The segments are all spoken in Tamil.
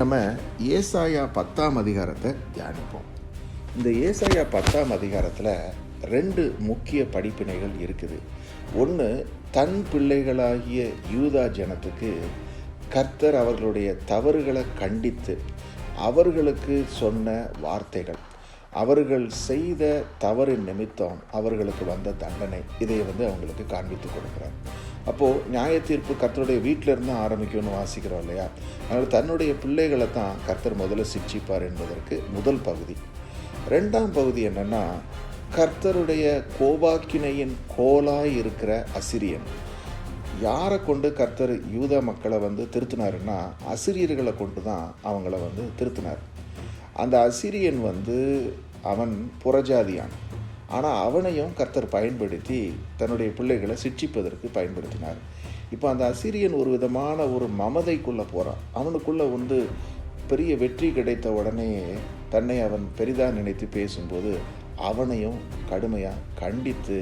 நம்ம ஏசாயா பத்தாம் அதிகாரத்தை தியானிப்போம். இந்த ஏசாயா பத்தாம் அதிகாரத்தில் ரெண்டு முக்கிய படிப்பினைகள் இருக்குது. ஒன்று தன் பிள்ளைகளாகிய யூதா ஜனத்துக்கு கர்த்தர் அவர்களுடைய தவறுகளை கண்டித்து அவர்களுக்கு சொன்ன வார்த்தைகள். அவர்கள் செய்த தவறு நிமித்தம் அவர்களுக்கு வந்த தண்டனை. இதை வந்து அவங்களுக்கு காண்பித்து கொடுக்குறார். அப்போது நியாய தீர்ப்பு கர்த்தருடைய வீட்டில் இருந்து ஆரம்பிக்கும்னு வாசிக்கிறோம் இல்லையா? அதனால் தன்னுடைய பிள்ளைகளை தான் கர்த்தர் முதல்ல சிக்ஷிப்பார் என்பதற்கு முதல் பகுதி. ரெண்டாம் பகுதி என்னென்னா கர்த்தருடைய கோபாக்கினையின் கோலாய் இருக்கிற அசிரியன். யாரை கொண்டு கர்த்தர் யூத மக்களை வந்து திருத்தினாருன்னா அசிரியர்களை கொண்டு தான் அவங்கள வந்து திருத்தினார். அந்த அசிரியன் வந்து அவன் புறஜாதியான். ஆனால் அவனையும் கர்த்தர் பயன்படுத்தி தன்னுடைய பிள்ளைகளை சிட்சிப்பதற்கு பயன்படுத்தினார். இப்போ அந்த அசிரியன் ஒரு விதமான ஒரு மமதைக்குள்ளே போகிறான் அவனுக்குள்ளே வந்து பெரிய வெற்றி கிடைத்த உடனே தன்னை அவன் பெரிதாக நினைத்து பேசும்போது அவனையும் கடுமையாக கண்டித்து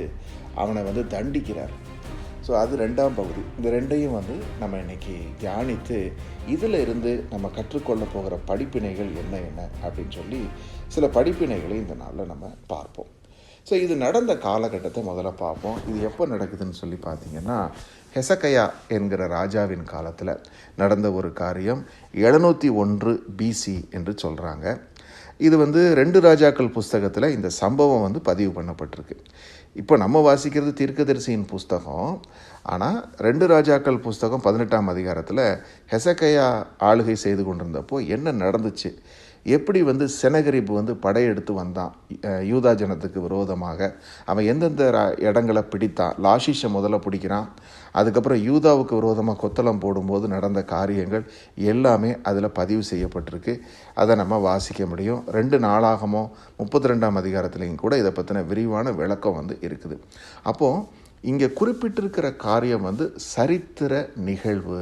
அவனை வந்து தண்டிக்கிறார். ஸோ அது ரெண்டாம் பகுதி. இந்த ரெண்டையும் வந்து நம்ம இன்றைக்கி தியானித்து இதில் இருந்து நம்ம கற்றுக்கொள்ள போகிற படிப்பினைகள் என்ன என்ன அப்படின்னு சொல்லி சில படிப்பினைகளை இந்த நாளில் நம்ம பார்ப்போம். ஸோ இது நடந்த காலகட்டத்தை முதல்ல பார்ப்போம். இது எப்போ நடக்குதுன்னு சொல்லி பார்த்தீங்கன்னா ஹெசக்கையா என்கிற ராஜாவின் காலத்தில் நடந்த ஒரு காரியம் எழுநூற்றி ஒன்று பிசி என்று சொல்கிறாங்க இது வந்து ரெண்டு ராஜாக்கள் புஸ்தகத்தில் இந்த சம்பவம் வந்து பதிவு பண்ணப்பட்டிருக்கு. இப்போ நம்ம வாசிக்கிறது தீர்க்கதரிசியின் புஸ்தகம். ஆனால் ரெண்டு ராஜாக்கள் புஸ்தகம் பதினெட்டாம் அதிகாரத்தில் ஹெசக்கையா ஆளுகை செய்து கொண்டிருந்தப்போ என்ன நடந்துச்சு? எப்படி வந்து செனகரிப்பு வந்து படையெடுத்து வந்தான்? யூதா ஜனத்துக்கு விரோதமாக. அவன் எந்தெந்த இடங்களை பிடித்தான்? லாஷிஷை முதல்ல பிடிக்கிறான். அதுக்கப்புறம் யூதாவுக்கு விரோதமாக கொத்தளம் போடும்போது நடந்த காரியங்கள் எல்லாமே அதில் பதிவு செய்யப்பட்டிருக்கு. அதை நம்ம வாசிக்க முடியும். ரெண்டு நாளாகமோ முப்பத்தி ரெண்டாம் அதிகாரத்துலேயும் கூட இதை பற்றின விரிவான விளக்கம் வந்து இருக்குது. அப்போது இங்கே குறிப்பிட்டிருக்கிற காரியம் வந்து சரித்திர நிகழ்வு.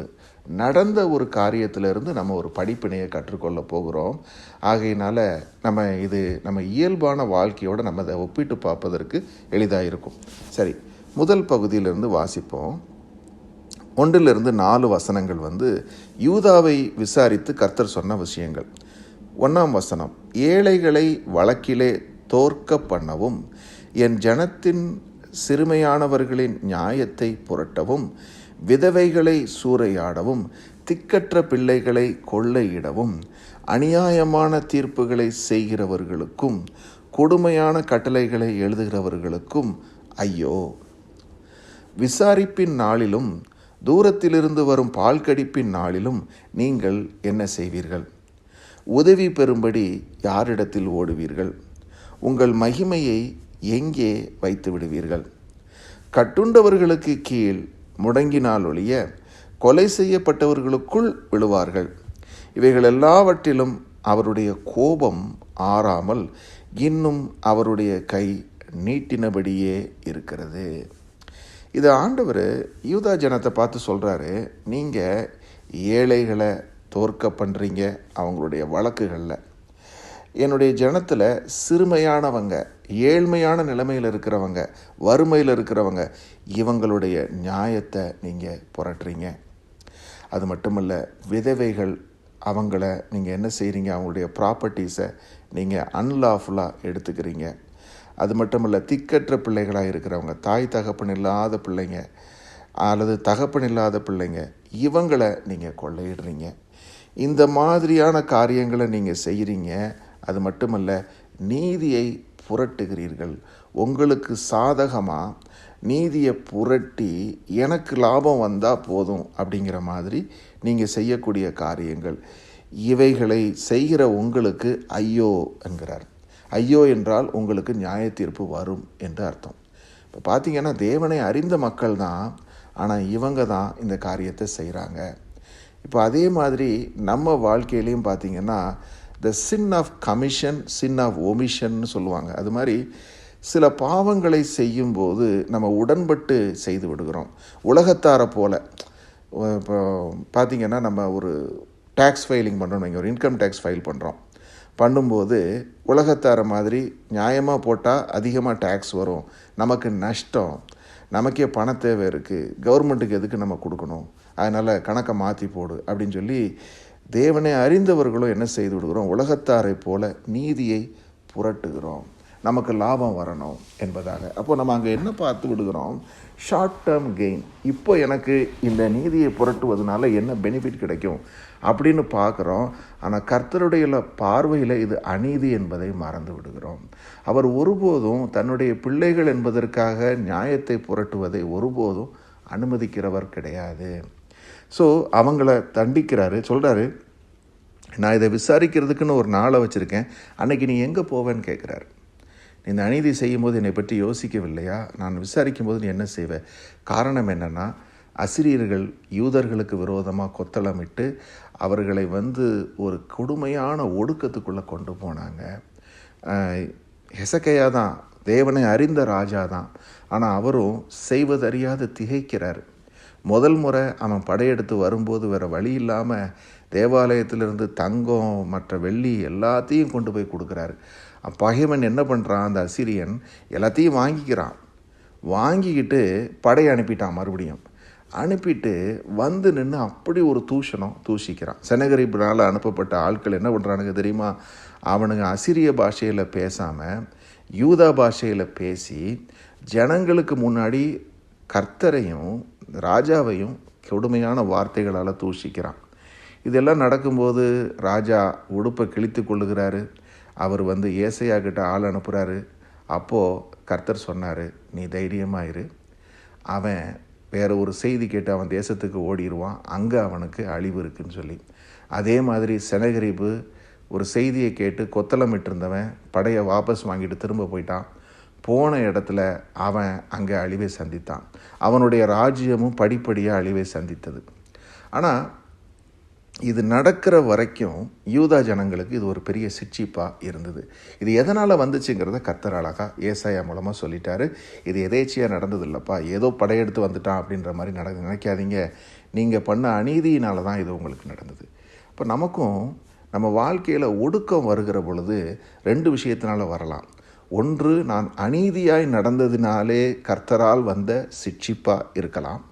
நடந்த ஒரு காரியத்திலிருந்து நம்ம ஒரு படிப்பினையை கற்றுக்கொள்ள போகிறோம். ஆகையினால நம்ம இது நம்ம இயல்பான வாழ்க்கையோடு நம்ம அதை ஒப்பிட்டு பார்ப்பதற்கு எளிதாக இருக்கும் சரி முதல் பகுதியிலிருந்து வாசிப்போம். ஒன்றிலிருந்து நாலு வசனங்கள் வந்து யூதாவை விசாரித்து கர்த்தர் சொன்ன விஷயங்கள். ஒன்றாம் வசனம் ஏழைகளை வழக்கிலே தோற்க பண்ணவும் என் ஜனத்தின் சிறுமையானவர்களின் நியாயத்தை புரட்டவும் விதவைகளை சூறையாடவும் திக்கற்ற பிள்ளைகளை கொள்ளையிடவும் அநியாயமான தீர்ப்புகளை செய்கிறவர்களுக்கும் கொடுமையான கட்டளைகளை எழுதுகிறவர்களுக்கும் ஐயோ. விசாரிப்பின் நாளிலும் தூரத்திலிருந்து வரும் பால் கடிப்பின் நாளிலும் நீங்கள் என்ன செய்வீர்கள்? உதவி பெறும்படி யாரிடத்தில் ஓடுவீர்கள்? உங்கள் மகிமையை எங்கே வைத்து விடுவீர்கள் கட்டுண்டவர்களுக்கு கீழ் முடங்கினால் ஒழிய கொலை செய்யப்பட்டவர்களுக்குள் விழுவார்கள். இவைகள் எல்லாவற்றிலும் அவருடைய கோபம் ஆறாமல் இன்னும் அவருடைய கை நீட்டினபடியே இருக்கிறது. இது ஆண்டவர் யூதா ஜனத்தை பார்த்து சொல்கிறாரு நீங்கள் ஏழைகளை தோற்க பண்ணுறீங்க அவங்களுடைய வழக்குகளில். என்னுடைய ஜனத்தில் சிறுமையானவங்க ஏழ்மையான நிலைமையில் இருக்கிறவங்க வறுமையில் இருக்கிறவங்க இவங்களுடைய நியாயத்தை நீங்கள் புரட்டுறீங்க. அது மட்டுமல்ல விதவைகள் அவங்கள நீங்கள் என்ன செய்கிறீங்க அவங்களுடைய ப்ராப்பர்ட்டிஸை நீங்கள் அன்லாஃபுல்லாக எடுத்துக்கிறீங்க. அது மட்டும் இல்லை திக்கற்ற பிள்ளைகளாக இருக்கிறவங்க தாய் தகப்பன் இல்லாத பிள்ளைங்க அல்லது தகப்பன் இல்லாத பிள்ளைங்க இவங்களை நீங்கள் கொள்ளையிடுறீங்க. இந்த மாதிரியான காரியங்களை நீங்கள் செய்கிறீங்க அது மட்டுமல்ல நீதியை புரட்டுகிறீர்கள். உங்களுக்கு சாதகமாக நீதியை புரட்டி எனக்கு லாபம் வந்தால் போதும் அப்படிங்கிற மாதிரி நீங்கள் செய்யக்கூடிய காரியங்கள். இவைகளை செய்கிற உங்களுக்கு ஐயோ என்கிறார். ஐயோ என்றால் உங்களுக்கு நியாய தீர்ப்பு வரும் என்று அர்த்தம். இப்போ பார்த்தீங்கன்னா தேவனை அறிந்த மக்கள் தான் ஆனால் இவங்க தான் இந்த காரியத்தை செய்கிறாங்க இப்போ அதே மாதிரி நம்ம வாழ்க்கையிலையும் பார்த்தீங்கன்னா the sin of commission sin of ஒமிஷன்னு சொல்லுவாங்க. அது மாதிரி சில பாவங்களை செய்யும்போது நம்ம உடன்பட்டு செய்து விடுகிறோம். உலகத்தாரை போல். இப்போ பார்த்திங்கன்னா நம்ம ஒரு டேக்ஸ் ஃபைலிங் பண்ணுறோம் நீங்கள் ஒரு இன்கம் டேக்ஸ் ஃபைல் பண்ணுறோம் பண்ணும்போது உலகத்தார மாதிரி நியாயமாக போட்டால் அதிகமாக டேக்ஸ் வரும். நமக்கு நஷ்டம். நமக்கே பண தேவை இருக்குது கவர்மெண்ட்டுக்கு எதுக்கு நம்ம கொடுக்கணும்? அதனால் கணக்கை மாற்றி போடு அப்படின்னு சொல்லி தேவனை அறிந்தவர்களும் என்ன செய்து விடுகிறோம்? உலகத்தாரை போல நீதியை புரட்டுகிறோம். நமக்கு லாபம் வரணும் என்பதாக. அப்போ நம்ம அங்கே என்ன பார்த்து விடுகிறோம்? ஷார்ட் டேர்ம் கெயின் இப்போ எனக்கு இந்த நீதியை புரட்டுவதனால என்ன பெனிஃபிட் கிடைக்கும்? அப்படின்னு பார்க்குறோம். ஆனால் கர்த்தருடைய பார்வையில் இது அநீதி என்பதை மறந்து விடுகிறோம். அவர் ஒருபோதும் தன்னுடைய பிள்ளைகள் என்பதற்காக நியாயத்தை புரட்டுவதை ஒருபோதும் அனுமதிக்கிறவர் கிடையாது. ஸோ அவங்கள தண்டிக்கிறாரு சொல்கிறாரு நான் இதை விசாரிக்கிறதுக்குன்னு ஒரு நாளை வச்சுருக்கேன். அன்னைக்கு நீ எங்கே போவேன்னு கேட்குறாரு நீ இந்த அநீதி செய்யும்போது என்னை பற்றி யோசிக்கவில்லையா? நான் விசாரிக்கும் போது நீ என்ன செய்வ? காரணம் என்னென்னா அசிரியர்கள் யூதர்களுக்கு விரோதமாக கொத்தளமிட்டு அவர்களை வந்து ஒரு கொடுமையான ஒடுக்கத்துக்குள்ளே கொண்டு போனாங்க. ஹெசக்கையா தான் தேவனை அறிந்த ராஜா தான் ஆனால் அவரும் செய்வதறியாது திகைக்கிறார். முதல் முறை அவன் படையெடுத்து வரும்போது வேறு வழி இல்லாமல் தேவாலயத்திலிருந்து தங்கம் மற்ற வெள்ளி எல்லாத்தையும் கொண்டு போய் கொடுக்குறாரு. பகைவன் என்ன பண்ணுறான் அந்த அசிரியன் எல்லாத்தையும் வாங்கிக்கிறான். வாங்கிக்கிட்டு படையை அனுப்பிட்டான் மறுபடியும். அனுப்பிட்டு வந்து நின்று அப்படி ஒரு தூஷணம் தூஷிக்கிறான். செனகரிப்பினால் அனுப்பப்பட்ட ஆட்கள் என்ன பண்ணுறானுங்க தெரியுமா? அவனுங்க அசிரிய பாஷையில் பேசாமல் யூதா பாஷையில் பேசி ஜனங்களுக்கு முன்னாடி கர்த்தரையும் ராஜாவையும் கொடுமையான வார்த்தைகளால் தூஷிக்கிறான். இதெல்லாம் நடக்கும்போது ராஜா உடுப்பை கிழித்து கொள்ளுகிறாரு. அவர் வந்து ஏசையா கிட்ட ஆள் அனுப்புகிறாரு அப்போது கர்த்தர் சொன்னார் நீ தைரியமாயிரு அவன் வேறு ஒரு செய்தி கேட்டு அவன் தேசத்துக்கு ஓடிடுவான் அங்கே அவனுக்கு அழிவு இருக்குன்னு சொல்லி. அதே மாதிரி செனகரிப்பு ஒரு செய்தியை கேட்டு கொத்தளமிட்டிருந்தவன் படையை வாபஸ் வாங்கிட்டு திரும்ப போயிட்டான். போன இடத்துல அவன் அங்கே அழிவை சந்தித்தான். அவனுடைய ராஜ்யமும் படிப்படியாக அழிவை சந்தித்தது. ஆனால் இது நடக்கிற வரைக்கும் யூதா ஜனங்களுக்கு இது ஒரு பெரிய சிட்சிப்பாக இருந்தது. இது எதனால் வந்துச்சுங்கிறத கத்தர் அழகா ஏசாயா மூலமாக சொல்லிட்டாரு. இது எதேச்சியாக நடந்தது இல்லைப்பா ஏதோ படையெடுத்து வந்துட்டான் அப்படின்ற மாதிரி நட நினைக்காதீங்க. நீங்கள் பண்ண அநீதியினால தான் இது உங்களுக்கு நடந்தது. இப்போ நமக்கும் நம்ம வாழ்க்கையில் ஒடுக்கம் வருகிற பொழுது ரெண்டு விஷயத்தினால வரலாம். ஒன்று நான் அநீதியாய் நடந்ததினாலே கர்த்தரால் வந்த சிட்சிப்பாக இருக்கலாம்.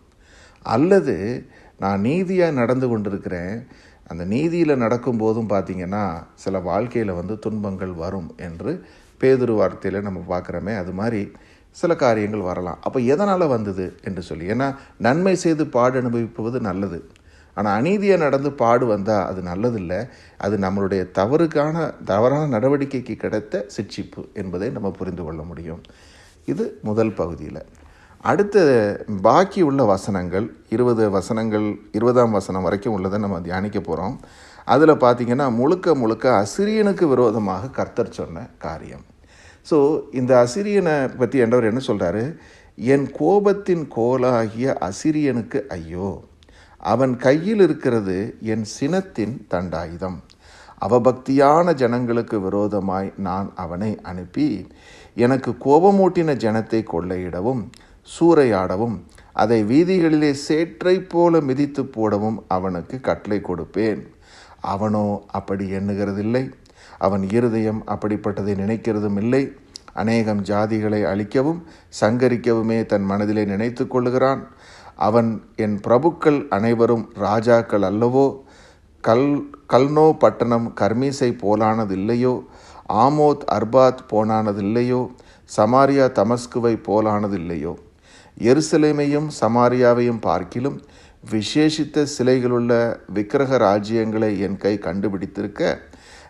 அல்லது நான் நீதியாக நடந்து கொண்டிருக்கிறேன். அந்த நீதியில் நடக்கும்போதும் பார்த்திங்கன்னா சில வாழ்க்கையில் வந்து துன்பங்கள் வரும் என்று பேதுரு வார்த்தையில் நம்ம பார்க்குறோமே அது மாதிரி சில காரியங்கள் வரலாம். அப்போ எதனால் வந்தது என்று சொல்லி. ஏன்னா நன்மை செய்து பாடு அனுபவிப்பது நல்லது. ஆனால் அநீதியாக நடந்து பாடு வந்தால் அது நல்லதில்லை. அது நம்மளுடைய தவறுக்கான தவறான நடவடிக்கைக்கு கிடைத்த சிட்சிப்பு என்பதை நம்ம புரிந்து கொள்ள முடியும். இது முதல் பகுதியில். அடுத்த பாக்கி உள்ள வசனங்கள் இருபது வசனங்கள் இருபதாம் வசனம் வரைக்கும் உள்ளதை நம்ம தியானிக்க போகிறோம் அதில் பார்த்திங்கன்னா முழுக்க முழுக்க அசிரியனுக்கு விரோதமாக கர்த்தர் சொன்ன காரியம். ஸோ இந்த அசிரியனை பற்றி என்றவர் என்ன சொல்கிறாரு என் கோபத்தின் கோலாகிய அசிரியனுக்கு ஐயோ. அவன் கையில் இருக்கிறது என் சினத்தின் தண்டாயுதம். அவபக்தியான ஜனங்களுக்கு விரோதமாய் நான் அவனை அனுப்பி எனக்கு கோபமூட்டின ஜனத்தை கொள்ளையிடவும் சூறையாடவும் அதை வீதிகளிலே சேற்றை போல மிதித்து போடவும் அவனுக்கு கட்டளை கொடுப்பேன். அவனோ அப்படி எண்ணுகிறதில்லை. அவன் இருதயம் அப்படிப்பட்டதை நினைக்கிறதும் இல்லை. அநேகம் ஜாதிகளை அழிக்கவும் சங்கரிக்கவுமே தன் மனதிலே நினைத்து கொள்ளுகிறான். அவன் என் பிரபுக்கள் அனைவரும் ராஜாக்கள் அல்லவோ? கல் கல்னோ பட்டணம் கர்மீசை போலானதில்லையோ? ஆமோத் அர்பாத் போனானதில்லையோ? சமாரியா தமஸ்குவை போலானதில்லையோ? எருசலேமையும் சமாரியாவையும் பார்க்கிலும் விசேஷித்த சிலைகளுள்ள விக்கிரக ராஜ்யங்களை என் கை கண்டுபிடித்திருக்க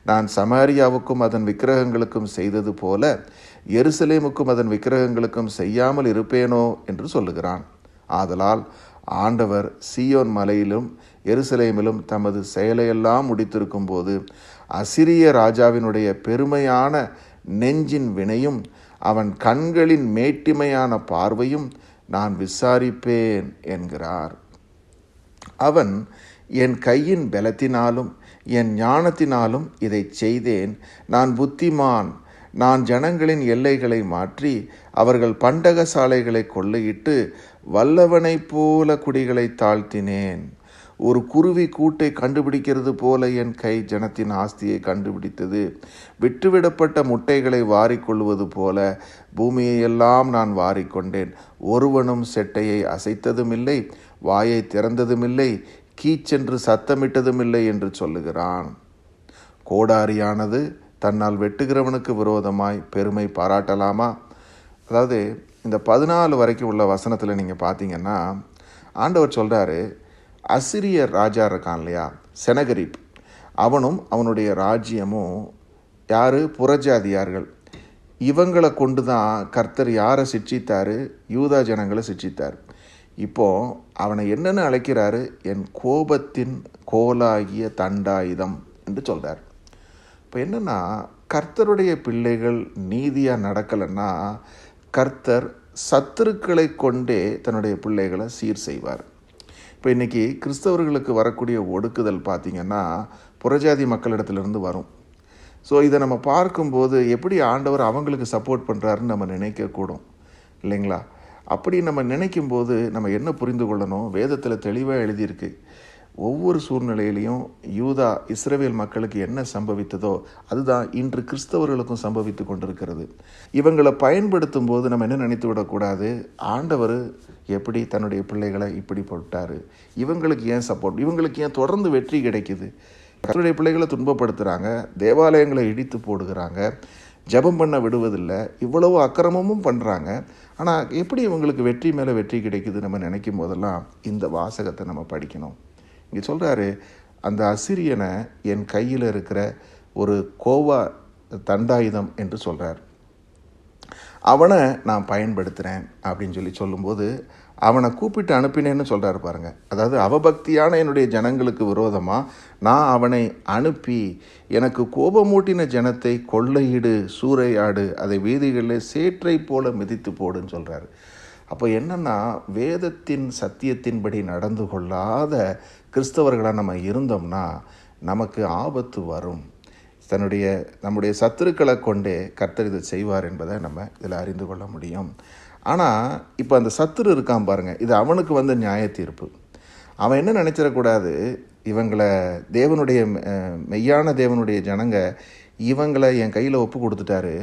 நான் சமாரியாவுக்கும் அதன் விக்கிரகங்களுக்கும் செய்தது போல எருசலேமுக்கும் அதன் விக்கிரகங்களுக்கும் செய்யாமல் இருப்பேனோ என்று சொல்லுகிறான். ஆதலால் ஆண்டவர் சியோன் மலையிலும் எருசலேமிலும் தமது செயலையெல்லாம் முடித்திருக்கும் போது அசிரிய ராஜாவினுடைய பெருமையான நெஞ்சின் வினையும் அவன் கண்களின் மேட்டிமையான பார்வையும் நான் விசாரிப்பேன் என்கிறார். அவன் என் கையின் பலத்தினாலும் என் ஞானத்தினாலும் இதை செய்தேன். நான் புத்திமான். நான் ஜனங்களின் எல்லைகளை மாற்றி அவர்கள் பண்டக சாலைகளை கொள்ளையிட்டு வல்லவனைப் போல குடிகளை தாழ்த்தினேன். ஒரு குருவி கூட்டை கண்டுபிடிக்கிறது போல என் கை ஜனத்தின் ஆஸ்தியை கண்டுபிடித்தது. விட்டுவிடப்பட்ட முட்டைகளை வாரிக்கொள்வது போல பூமியையெல்லாம் நான் வாரிக்கொண்டேன் ஒருவனும் செட்டையை அசைத்ததுமில்லை வாயை திறந்ததுமில்லை கீச்சென்று சத்தமிட்டதுமில்லை என்று சொல்லுகிறான். கோடாரியானது தன்னால் வெட்டுகிறவனுக்கு விரோதமாய் பெருமை பாராட்டலாமா? அதாவது இந்த பதினாலு வரைக்கும் உள்ள வசனத்தில் நீங்கள் பார்த்தீங்கன்னா ஆண்டவர் சொல்கிறாரு அசிரியர் ராஜா இருக்கான் இல்லையா? செனகரிப். அவனும் அவனுடைய ராஜ்யமும் யார்? புறஜாதியார்கள். இவங்களை கொண்டு தான் கர்த்தர் யாரை சிட்சித்தார் யூதா ஜனங்களை சிட்சித்தார் இப்போ அவனை என்னென்னு அழைக்கிறாரு? என் கோபத்தின் கோலாகிய தண்டாயுதம் என்று சொல்கிறார் இப்போ என்னென்னா கர்த்தருடைய பிள்ளைகள் நீதியாக நடக்கலைன்னா கர்த்தர் சத்துருக்களை கொண்டே தன்னுடைய பிள்ளைகளை சீர் செய்வார். இப்போ இன்றைக்கி கிறிஸ்தவர்களுக்கு வரக்கூடிய ஒடுக்குதல் பார்த்திங்கன்னா புறஜாதி மக்களிடத்துலேருந்து வரும். ஸோ இதை நம்ம பார்க்கும்போது எப்படி ஆண்டவர் அவங்களுக்கு சப்போர்ட் பண்ணுறாருன்னு நம்ம நினைக்கக்கூடும். இல்லைங்களா? அப்படி நம்ம நினைக்கும்போது நம்ம என்ன புரிந்து கொள்ளணும்? வேதத்தில் தெளிவாக எழுதியிருக்கு. ஒவ்வொரு சூழ்நிலையிலையும் யூதா இஸ்ரேவேல் மக்களுக்கு என்ன சம்பவித்ததோ அதுதான் இன்று கிறிஸ்தவர்களுக்கும் சம்பவித்து கொண்டிருக்கிறது. இவங்களை பயன்படுத்தும் போது நம்ம என்ன நினைத்து விடக்கூடாது? ஆண்டவர் எப்படி தன்னுடைய பிள்ளைகளை இப்படி போட்டார்? இவங்களுக்கு ஏன் சப்போர்ட் இவங்களுக்கு ஏன் தொடர்ந்து வெற்றி கிடைக்குது? தன்னுடைய பிள்ளைகளை துன்பப்படுத்துகிறாங்க தேவாலயங்களை இடித்து போடுகிறாங்க ஜபம் பண்ண விடுவதில்லை இவ்வளவு அக்கிரமமும் பண்ணுறாங்க ஆனால் எப்படி இவங்களுக்கு வெற்றி மேலே வெற்றி கிடைக்குது நம்ம நினைக்கும் போதெல்லாம் இந்த வாசகத்தை நம்ம படிக்கணும். இங்கே சொல்கிறாரு அந்த அசிரியனை என் கையில் இருக்கிற ஒரு கோவா தண்டாயுதம் என்று சொல்கிறார் அவனை நான் பயன்படுத்துகிறேன் அப்படின்னு சொல்லி சொல்லும்போது அவனை கூப்பிட்டு அனுப்பினேன்னு சொல்கிறாரு பாருங்கள் அதாவது அவபக்தியான என்னுடைய ஜனங்களுக்கு விரோதமாக நான் அவனை அனுப்பி எனக்கு கோபமூட்டின ஜனத்தை கொள்ளையிடு சூறையாடு அதை வீதிகளில் சேற்றை போல மிதித்து போடுன்னு சொல்கிறாரு அப்போ என்னென்னா வேதத்தின் சத்தியத்தின்படி நடந்து கொள்ளாத கிறிஸ்தவர்களாக நம்ம இருந்தோம்னா நமக்கு ஆபத்து வரும். தன்னுடைய நம்முடைய சத்துருக்களை கொண்டே கர்த்தர் இதை செய்வார் என்பதை நம்ம இதில் அறிந்து கொள்ள முடியும். ஆனால் இப்போ அந்த சத்துரு இருக்கான் பாருங்கள் இது அவனுக்கு வந்த நியாய தீர்ப்பு அவன் என்ன நினச்சிடக்கூடாது? இவங்களை தேவனுடைய மெய்யான தேவனுடைய ஜனங்க இவங்களை என் கையில் ஒப்பு கொடுத்துட்டாரு.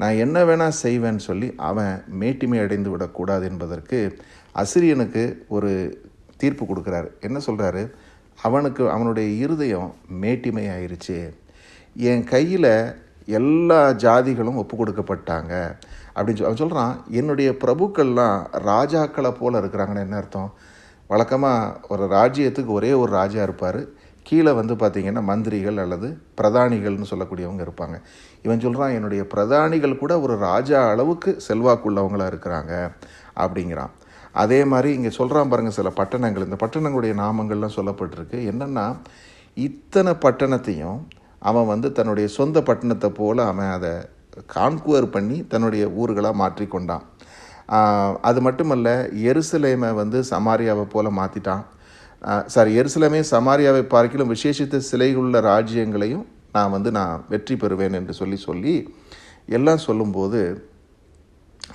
நான் என்ன வேணால் செய்வேன்னு சொல்லி அவன் மேட்டிமை அடைந்து விடக்கூடாது என்பதற்கு அசிரியனுக்கு ஒரு தீர்ப்பு கொடுக்குறாரு. என்ன சொல்கிறாரு அவனுக்கு அவனுடைய இருதயம் மேட்டிமை ஆயிடுச்சு என் கையில் எல்லா ஜாதிகளும் ஒப்பு கொடுக்கப்பட்டாங்க அப்படின்னு சொல்லி அவன் சொல்கிறான் என்னுடைய பிரபுக்கள்லாம் ராஜாக்களை போல் இருக்கிறாங்கன்னு என்ன அர்த்தம்? வழக்கமாக ஒரு ராஜ்யத்துக்கு ஒரே ஒரு ராஜா இருப்பார். கீழே வந்து பார்த்திங்கன்னா மந்திரிகள் அல்லது பிரதானிகள்னு சொல்லக்கூடியவங்க இருப்பாங்க. இவன் சொல்கிறான் என்னுடைய பிரதானிகள் கூட ஒரு ராஜா அளவுக்கு செல்வாக்குள்ளவங்களாக இருக்கிறாங்க. அப்படிங்கிறான். அதே மாதிரி இங்கே சொல்கிறான் பாருங்கள் சில பட்டணங்கள். இந்த பட்டணங்களுடைய நாமங்கள்லாம் சொல்லப்பட்டிருக்கு. என்னென்னா இத்தனை பட்டணத்தையும் அவன் வந்து தன்னுடைய சொந்த பட்டணத்தை போல் அவன் அதை கான்குவர் பண்ணி தன்னுடைய ஊர்களாக மாற்றிக்கொண்டான். அது மட்டுமல்ல எருசலேமை வந்து சமாரியாவை போல் மாற்றிட்டான் சாரி எருசலேமே சமாரியாவை பார்க்கிலும் விசேஷித்த சிலையுள்ள ராஜ்யங்களையும் நான் வந்து நான் வெற்றி பெறுவேன் என்று சொல்லி சொல்லி எல்லாம் சொல்லும்போது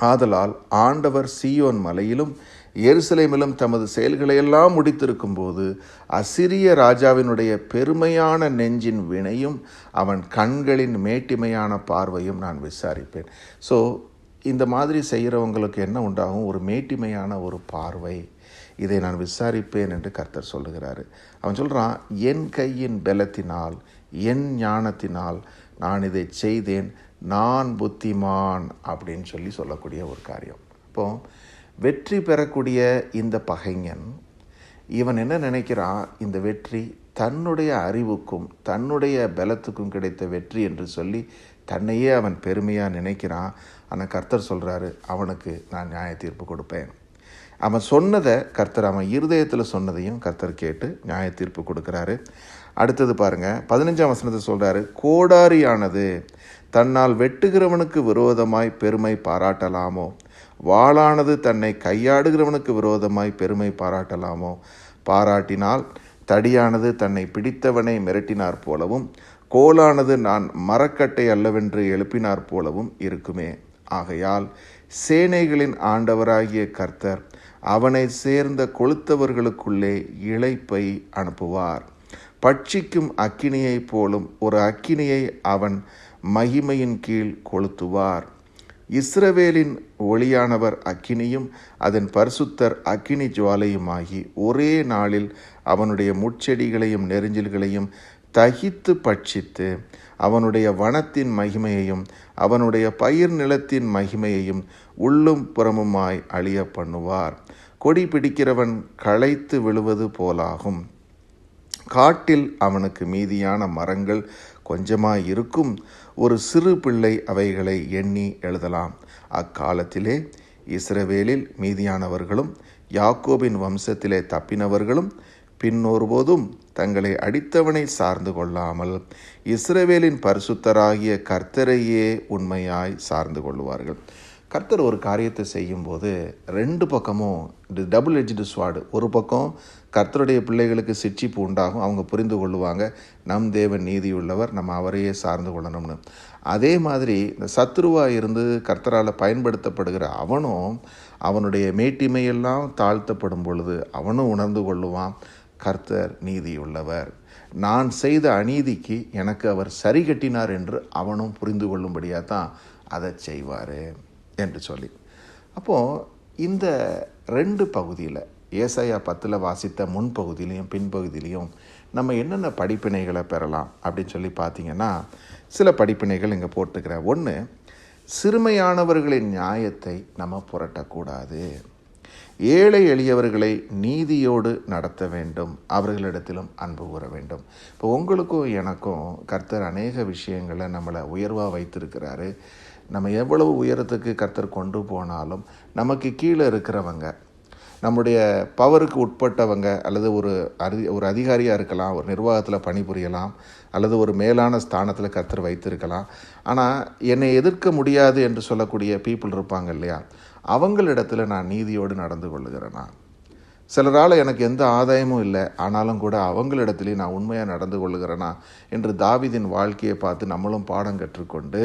ஆதலால் ஆண்டவர் சியோன் மலையிலும் எருசலேமிலும் தமது செயல்களையெல்லாம் முடித்திருக்கும் போது அசிரிய ராஜாவினுடைய பெருமையான நெஞ்சின் வினையும் அவன் கண்களின் மேட்டிமையான பார்வையும் நான் விசாரிப்பேன். ஸோ இந்த மாதிரி செய்கிறவங்களுக்கு என்ன உண்டாகும்? ஒரு மேட்டிமையான ஒரு பார்வை. இதை நான் விசாரிப்பேன் என்று கர்த்தர் சொல்லுகிறாரு. அவன் சொல்கிறான் என் கையின் பலத்தினால் என் ஞானத்தினால் நான் இதை செய்தேன். நான் புத்திமான் அப்படின்னு சொல்லி சொல்லக்கூடிய ஒரு காரியம். இப்போது வெற்றி பெறக்கூடிய இந்த பகைஞன் இவன் என்ன நினைக்கிறான்? இந்த வெற்றி தன்னுடைய அறிவுக்கும் தன்னுடைய பலத்துக்கும் கிடைத்த வெற்றி என்று சொல்லி தன்னையே அவன் பெருமையாக நினைக்கிறான். ஆனால் கர்த்தர் சொல்கிறாரு அவனுக்கு நான் நியாய தீர்ப்பு கொடுப்பேன். அவன் சொன்னதை கர்த்தர் அவன் இருதயத்தில் சொன்னதையும் கர்த்தர் கேட்டு நியாய தீர்ப்பு கொடுக்குறாரு. அடுத்தது பாருங்கள் பதினஞ்சாம் வசனத்தை சொல்கிறாரு கோடாரியானது தன்னால் வெட்டுகிறவனுக்கு விரோதமாய் பெருமை பாராட்டலாமோ? வாளானது தன்னை கையாடுகிறவனுக்கு விரோதமாய் பெருமை பாராட்டலாமோ? பாராட்டினால் தடியானது தன்னை பிடித்தவனை மிரட்டினார் போலவும் கோலானது நான் மரக்கட்டை அல்லவென்று எழுப்பினார் போலவும் இருக்குமே. ஆகையால் சேனைகளின் ஆண்டவராகிய கர்த்தர் அவனை சேர்ந்த கொளுத்தவர்களுக்குள்ளே இழைப்பை அனுப்புவார். பட்சிக்கும் அக்கினியைப் போலும் ஒரு அக்கினியை அவன் மகிமையின் கீழ் கொளுத்துவார். இஸ்ரவேலின் ஒளியானவர் அக்கினியும் அதன் பரிசுத்தர் அக்கினி ஜுவாலையுமாகி ஒரே நாளில் அவனுடைய முட்செடிகளையும் நெருஞ்சில்களையும் தகித்து பட்சித்து அவனுடைய வனத்தின் மகிமையையும் அவனுடைய பயிர் நிலத்தின் மகிமையையும் உள்ளும் புறமுமாய் அழிய பண்ணுவார் கொடி பிடிக்கிறவன் களைத்து விழுவது போலாகும். காட்டில் அவனுக்கு மீதியான மரங்கள் கொஞ்சமாய் இருக்கும். ஒரு சிறு பிள்ளை அவைகளை எண்ணி எழுதலாம். அக்காலத்திலே இஸ்ரவேலில் மீதியானவர்களும் யாக்கோபின் வம்சத்திலே தப்பினவர்களும் பின்னொருபோதும் தங்களை அடித்தவனை சார்ந்து கொள்ளாமல் இஸ்ரவேலின் பரிசுத்தராகிய கர்த்தரையே உண்மையாய் சார்ந்து கொள்வார்கள் கர்த்தர் ஒரு காரியத்தை செய்யும்போது ரெண்டு பக்கமும் இது டபுள் எட்ஜ்டு ஸ்வாடு ஒரு பக்கம் கர்த்தருடைய பிள்ளைகளுக்கு சிட்சிப்பு உண்டாகும் அவங்க புரிந்து கொள்ளுவாங்க நம் தேவன் நீதி உள்ளவர் நம்ம அவரையே சார்ந்து கொள்ளணும்னு. அதே மாதிரி இந்த சத்ருவாக இருந்து கர்த்தரால் பயன்படுத்தப்படுகிற அவனும் அவனுடைய மேட்டிமையெல்லாம் தாழ்த்தப்படும் பொழுது அவனும் உணர்ந்து கொள்ளுவான் கர்த்தர் நீதியுள்ளவர். நான் செய்த அநீதிக்கு எனக்கு அவர் சரி கட்டினார் என்று அவனும் புரிந்து கொள்ளும்படியாக தான் அதை செய்வார். என்று சொல்லி. அப்போது இந்த ரெண்டு பகுதியில் ஏசாயா பத்தில் வாசித்த முன்பகுதியிலையும் பின்பகுதியிலையும் நம்ம என்னென்ன படிப்பினைகளை பெறலாம் அப்படின்னு சொல்லி பார்த்தீங்கன்னா சில படிப்பினைகள் இங்கே போட்டுக்கிறேன். ஒன்று சிறுமையானவர்களின் நியாயத்தை நம்ம புரட்டக்கூடாது. ஏழை எளியவர்களை நீதியோடு நடத்த வேண்டும். அவர்களிடத்திலும் அன்பு கூற வேண்டும். இப்போ உங்களுக்கும் எனக்கும் கர்த்தர் அநேக விஷயங்களை நம்மளை உயர்வாக வைத்திருக்கிறாரு. நம்ம எவ்வளவு உயரத்துக்கு கர்த்தர் கொண்டு போனாலும் நமக்கு கீழே இருக்கிறவங்க நம்முடைய பவருக்கு உட்பட்டவங்க அல்லது ஒரு அதி ஒரு அதிகாரியாக இருக்கலாம் ஒரு நிர்வாகத்தில் பணிபுரியலாம் அல்லது ஒரு மேலான ஸ்தானத்தில் கர்த்தர் வைத்திருக்கலாம். ஆனால் என்னை எதிர்க்க முடியாது என்று சொல்லக்கூடிய பீப்புள் இருப்பாங்க இல்லையா? அவங்களிடத்தில் நான் நீதியோடு நடந்து கொள்ளுகிறேனா? சிலரால் எனக்கு எந்த ஆதாயமும் இல்லை. ஆனாலும் கூட அவங்களிடத்திலே நான் உண்மையாக நடந்து கொள்ளுகிறேனா என்று தாவிதின் வாழ்க்கையை பார்த்து நம்மளும் பாடம் கற்றுக்கொண்டு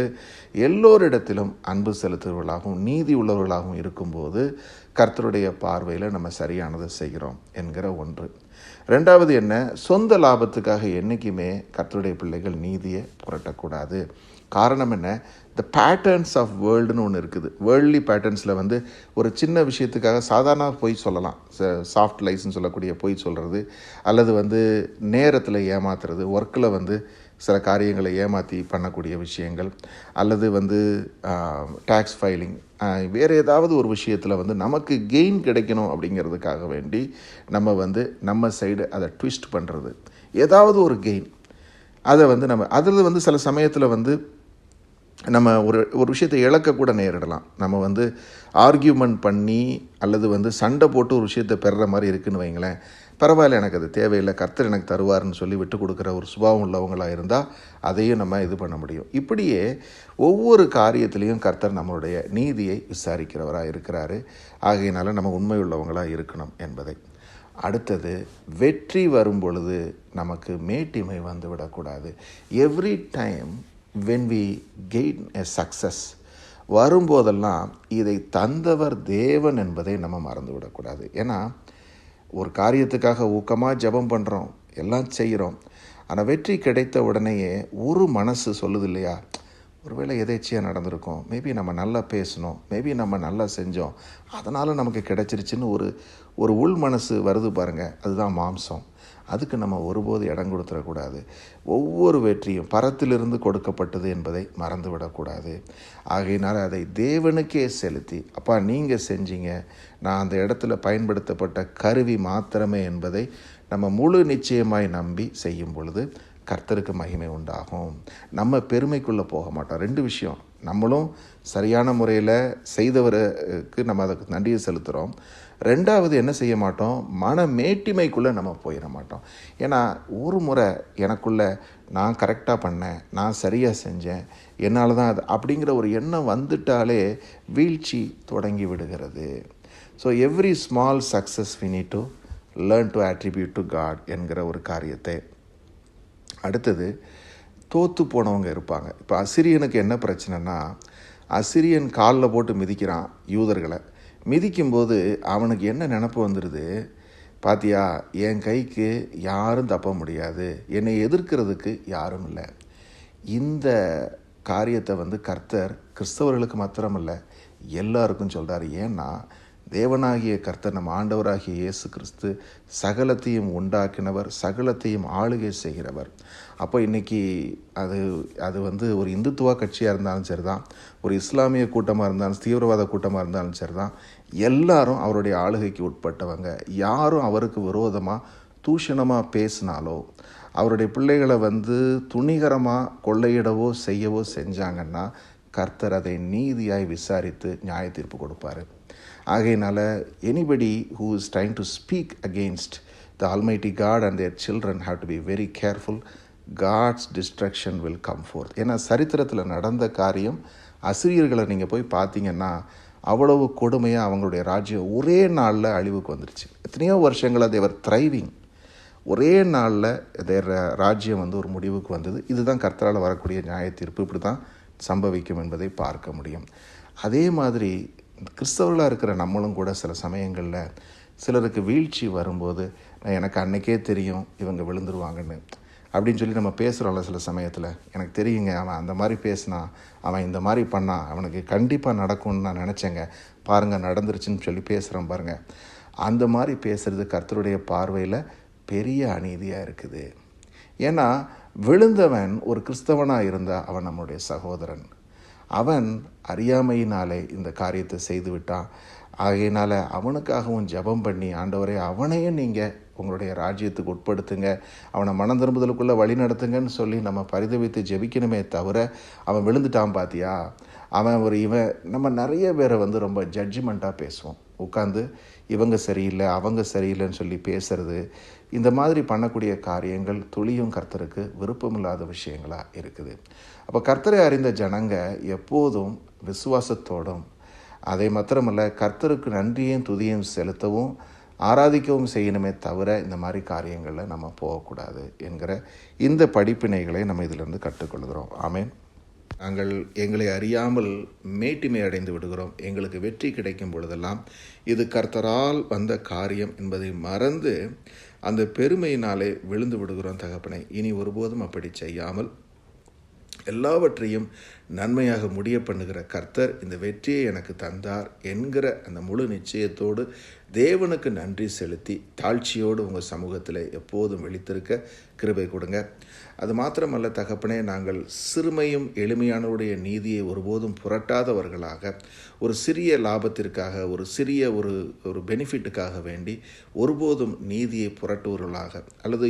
எல்லோரிடத்திலும் அன்பு செலுத்துவர்களாகவும் நீதி உள்ளவர்களாகவும் இருக்கும்போது கர்த்தருடைய பார்வையில் நம்ம சரியானதை செய்கிறோம் என்கிற ஒன்று. ரெண்டாவது என்ன? சொந்த லாபத்துக்காக என்றைக்குமே கர்த்தருடைய பிள்ளைகள் நீதியை புரட்டக்கூடாது. காரணம் என்ன? த பேட்டர்ன்ஸ் ஆஃப் வேர்ல்டுன்னு ஒன்று இருக்குது. வேர்ல்ட்லி பேட்டர்ன்ஸில் வந்து ஒரு சின்ன விஷயத்துக்காக சாதாரண பொய் சொல்லலாம். சாஃப்ட் லைஸ்ன்னு சொல்லக்கூடிய பொய் சொல்கிறது அல்லது வந்து நேரத்தில் ஏமாத்துறது. ஒர்க்கில் வந்து சில காரியங்களை ஏமாற்றி பண்ணக்கூடிய விஷயங்கள். அல்லது வந்து டேக்ஸ் ஃபைலிங் வேறு ஏதாவது ஒரு விஷயத்தில் வந்து நமக்கு கெயின் கிடைக்கணும் அப்படிங்கிறதுக்காக வேண்டி நம்ம வந்து நம்ம சைடு அதை ட்விஸ்ட் பண்ணுறது ஏதாவது ஒரு கெயின் அதை வந்து நம்ம அதில் வந்து சில சமயத்தில் வந்து நம்ம ஒரு ஒரு விஷயத்தை இழக்கக்கூட நேரிடலாம். நம்ம வந்து ஆர்கியூமெண்ட் பண்ணி அல்லது வந்து சண்டை போட்டு ஒரு விஷயத்தை பெறுற மாதிரி இருக்குன்னு வைங்களேன். பரவாயில்ல எனக்கு அது தேவையில்லை. கர்த்தர் எனக்கு தருவார்னு சொல்லி விட்டு கொடுக்குற ஒரு சுபாவம் உள்ளவங்களாக இருந்தால் அதையும் நம்ம இது பண்ண முடியும். இப்படியே ஒவ்வொரு காரியத்திலையும் கர்த்தர் நம்மளுடைய நீதியை விசாரிக்கிறவராக இருக்கிறாரு. ஆகையினால நம்ம உண்மை உள்ளவங்களாக இருக்கணும் என்பதை. அடுத்தது வெற்றி வரும் பொழுது நமக்கு மேட்டிமை வந்துவிடக்கூடாது every time when we gain a success வரும்போதெல்லாம் இதை தந்தவர் தேவன் என்பதை நம்ம மறந்து விடக்கூடாது ஏன்னா ஒரு காரியத்துக்காக ஊக்கமாக ஜெபம் பண்ணுறோம் எல்லாம் செய்கிறோம் ஆனால் வெற்றி கிடைத்த உடனேயே ஒரு மனசு சொல்லுது இல்லையா? ஒருவேளை எதேச்சியாக நடந்திருக்கும். மேபி நம்ம நல்லா பேசணும் மேபி நம்ம நல்லா செஞ்சோம். அதனால் நமக்கு கிடைச்சிருச்சுன்னு ஒரு ஒரு உள் மனசு வருது பாருங்கள் அதுதான் மாம்சம். அதுக்கு நம்ம ஒருபோது இடம் கொடுத்துடக்கூடாது. ஒவ்வொரு வெற்றியும் பரத்திலிருந்து கொடுக்கப்பட்டது என்பதை மறந்துவிடக்கூடாது. ஆகையினால் அதை தேவனுக்கே செலுத்தி அப்பா நீங்கள் செஞ்சீங்க. நான் அந்த இடத்துல பயன்படுத்தப்பட்ட கருவி மாத்திரமே என்பதை நம்ம முழு நிச்சயமாய் நம்பி செய்யும் பொழுது கர்த்தருக்கு மகிமை உண்டாகும். நம்ம பெருமைக்குள்ளே போக மாட்டோம். ரெண்டு விஷயம். நம்மளும் சரியான முறையில் செய்தவருக்கு நம்ம அதுக்கு நன்றியை செலுத்துகிறோம் ரெண்டாவது என்ன செய்ய மாட்டோம்? மன மேட்டிமைக்குள்ளே நம்ம போயிட மாட்டோம். ஏன்னா ஒரு முறை எனக்குள்ளே நான் கரெக்டாக பண்ணேன் நான் சரியாக செஞ்சேன் என்னால் தான் அது அப்படிங்கிற ஒரு எண்ணம் வந்துட்டாலே வீழ்ச்சி தொடங்கி விடுகிறது. So every small success we need to learn to attribute to God என்கிற ஒரு காரியத்தை. அடுத்தது தோற்று போனவங்க இருப்பாங்க. இப்போ அசிரியனுக்கு என்ன பிரச்சனைனா அசிரியன் காலில் போட்டு மிதிக்கிறான் யூதர்களை. மிதிக்கும்போது அவனுக்கு என்ன நினப்பு வந்துடுது பாத்தியா என் கைக்கு யாரும் தப்ப முடியாது. என்னை எதிர்க்கிறதுக்கு யாரும் இல்லை. இந்த காரியத்தை வந்து கர்த்தர் கிறிஸ்தவர்களுக்கு மாத்திரமல்ல எல்லாருக்கும் சொல்கிறார் ஏன்னா தேவனாகிய கர்த்தர் நம் ஆண்டவராகிய இயேசு கிறிஸ்து சகலத்தையும் உண்டாக்கினவர் சகலத்தையும் ஆளுகை செய்கிறவர். அப்போ இன்றைக்கி அது அது வந்து ஒரு இந்துத்துவ கட்சியாக இருந்தாலும் சரி தான் ஒரு இஸ்லாமிய கூட்டமாக இருந்தாலும் தீவிரவாத கூட்டமாக இருந்தாலும் சரி தான் எல்லாரும் அவருடைய ஆளுகைக்கு உட்பட்டவங்க. யாரும் அவருக்கு விரோதமாக தூஷணமாக பேசினாலோ அவருடைய பிள்ளைகளை வந்து துணிகரமாக கொள்ளையிடவோ செய்யவோ செஞ்சாங்கன்னா கர்த்தர் அதை நீதியாய் விசாரித்து நியாய தீர்ப்பு கொடுப்பாரு. ஆகையினால anybody who is trying to speak against the almighty God and their children have to be very careful God's destruction will come forth ஏன்னா சரித்திரத்தில் நடந்த காரியம் அசிரியர்களை நீங்கள் போய் பார்த்தீங்கன்னா அவ்வளவு கொடுமையாக அவங்களுடைய ராஜ்யம் ஒரே நாளில் அழிவுக்கு வந்துருச்சு. எத்தனையோ வருஷங்களாக தேவர் த்ரைவிங் ஒரே நாளில் தேர் ராஜ்யம் வந்து ஒரு முடிவுக்கு வந்தது. இதுதான் கர்த்தரால் வரக்கூடிய நியாய தீர்ப்பு இப்படி தான் சம்பவிக்கும் என்பதை பார்க்க முடியும். அதே மாதிரி கிறிஸ்தவர்களாக இருக்கிற நம்மளும் கூட சில சமயங்களில் சிலருக்கு வீழ்ச்சி வரும்போது நான் எனக்கு அன்னைக்கே தெரியும் இவங்க விழுந்துருவாங்கன்னு. அப்படின்னு சொல்லி நம்ம பேசுகிறோம்ல சில சமயத்தில். எனக்கு தெரியுங்க அவன் அந்த மாதிரி பேசினா அவன் இந்த மாதிரி பண்ணான் அவனுக்கு கண்டிப்பாக நடக்கும்னு நான் நினச்சேங்க. பாருங்கள் நடந்துருச்சுன்னு சொல்லி பேசுகிறேன் பாருங்கள் அந்த மாதிரி பேசுகிறது கர்த்தருடைய பார்வையில் பெரிய அநீதியாக இருக்குது. ஏன்னா விழுந்தவன் ஒரு கிறிஸ்தவனாக இருந்தால் அவன் நம்முடைய சகோதரன். அவன் அறியாமையினாலே இந்த காரியத்தை செய்து விட்டான். ஆகையினால் அவனுக்காகவும் ஜெபம் பண்ணி ஆண்டவரே அவனையும் நீங்கள் உங்களுடைய ராஜ்யத்துக்கு உட்படுத்துங்க. அவனை மனம் திரும்புதலுக்குள்ளே வழி நடத்துங்கன்னு சொல்லி நம்ம பரிதவித்து ஜெபிக்கணுமே தவிர அவன் விழுந்துட்டான் பாத்தியா? அவன் ஒரு இவன் நம்ம நிறைய பேரை வந்து ரொம்ப ஜட்ஜ்மெண்ட்டாக பேசுவோம். உட்காந்து இவங்க சரியில்லை அவங்க சரியில்லைன்னு சொல்லி பேசுறது இந்த மாதிரி பண்ணக்கூடிய காரியங்கள் துளியும் கர்த்தருக்கு விருப்பமில்லாத விஷயங்களாக இருக்குது? அப்போ கர்த்தரை அறிந்த ஜனங்க எப்போதும் விசுவாசத்தோடும் அதை மாத்திரமல்ல கர்த்தருக்கு நன்றியும் துதியும் செலுத்தவும் ஆராதிக்கவும் செய்யணுமே தவிர இந்த மாதிரி காரியங்களில் நம்ம போகக்கூடாது என்கிற இந்த படிப்பினைகளை நம்ம இதிலிருந்து கற்றுக்கொள்கிறோம். ஆமேன். நாங்கள் எங்களை அறியாமல் மேட்டிமை அடைந்து விடுகிறோம். எங்களுக்கு வெற்றி கிடைக்கும் பொழுதெல்லாம் இது கர்த்தரால் வந்த காரியம் என்பதை மறந்து அந்த பெருமையினாலே விழுந்து விடுகிறோம் தகப்பனை. இனி ஒருபோதும் அப்படி செய்யாமல் எல்லாவற்றையும் நன்மையாக முடிய பண்ணுகிற கர்த்தர் இந்த வெற்றியை எனக்கு தந்தார் என்கிற அந்த முழு நிச்சயத்தோடு தேவனுக்கு நன்றி செலுத்தி தாழ்ச்சியோடு உங்கள் சமூகத்தில் எப்போதும் வெளித்திருக்க கிருபை கொடுங்க. அது மாத்திரமல்ல தகப்பனே நாங்கள் சிறுமையும் எளிமையானவருடைய நீதியை ஒருபோதும் புரட்டாதவர்களாக ஒரு சிறிய லாபத்திற்காக ஒரு சிறிய ஒரு ஒரு பெனிஃபிட்டுக்காக வேண்டி ஒருபோதும் நீதியை புரட்டுவர்களாக அல்லது